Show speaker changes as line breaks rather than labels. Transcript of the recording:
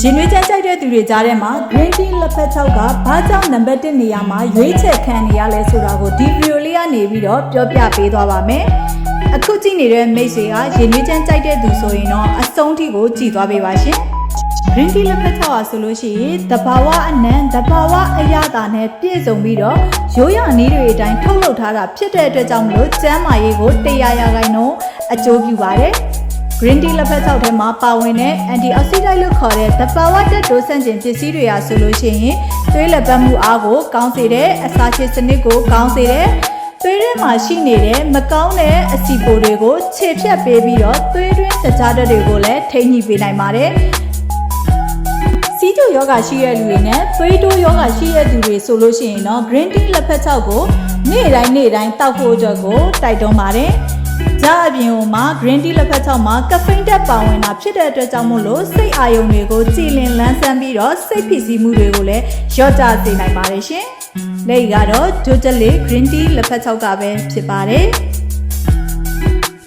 ရင်နွေးချမ်းကြိုက်တဲ့သူတွေကြားထဲမှာ green tea လက်ဖက်ချောက်ကဘာကြောင့်နံပါတ်1နေရာမှာရွေးချယ်ခံနေရလဲဆိုတာကိုဒီဗီဒီယိုလေးကနေပြီးတော့ပြောပြပေးသွားပါမယ်။အခုကြည့်နေတဲ့မိတ်ဆွေကရင်နွေးချမ်းကြိုက်တဲ့သူဆိုရင်တော့အဆုံးထိကိုကြည်သွားပေးပါရှင်။ green tea လက်ဖက်ချောက်ဟာဆိုလို့ရှိရင်တဘာဝအနံတဘာဝအရသာနဲ့ပြည့်စုံပြီးတော့ရိုးရနည်းတွေအတိုင်းထုတ်လုပ်ထားတာဖြစ်တဲ့အတွက်ကြောင့်မလို့ကျန်းမာရေးကိုတရားရဂိုင်းတော့အကျိုးပြုပါတယ်။ green tea လက်ဖက်ချောက်ထဲမှာပါဝင်တဲ့ antioxidant လို့ခေါ်တဲ့တဘာဝတက်တိုးဆန့်ကျင်ပစ္စည်းတွေဟာဆိုလို့ရှိရင်သွေးလက်ပတ်မှုအားကိုကောင်းစေတဲ့အစာချေစနစ်ကိုကောင်းစေတဲ့သွေးထဲမှာရှိနေတဲ့မကောင်းတဲ့အဆီပိုတွေကိုခြေဖြတ်ပေးပြီးတော့သွေးတွင်းတခြားဓာတ်တွေကိုလည်းထိန်းညှိပေးနိုင်ပါတယ်။စီးကျိုယောဂရှိတဲ့လူတွေနဲ့သွေးတိုးယောဂရှိတဲ့သူတွေဆိုလို့ရှိရင်တော့ green tea လက်ဖက်ချောက်ကိုနေ့တိုင်းနေ့တိုင်းတောက်ဖို့အတွက်ကိုတိုက်တွန်းပါတယ်။ ဒါအပြင်ဟိုမှာ green tea လက်ဖက်ချောက်မှာ caffeine တက်ပါဝင်တာဖြစ်တဲ့အတွက်ကြောင့်မို့လို့စိတ်အာရုံတွေကိုကြည်လင်လန်းဆန်းပြီးတော့စိတ်ဖိစီးမှုတွေကိုလည်းလျော့ကျစေနိုင်ပါတယ်ရှင်။လက်ရကတော့ဒိုဂျက်လေး green tea လက်ဖက်ချောက်ကပဲဖြစ်ပါတယ်။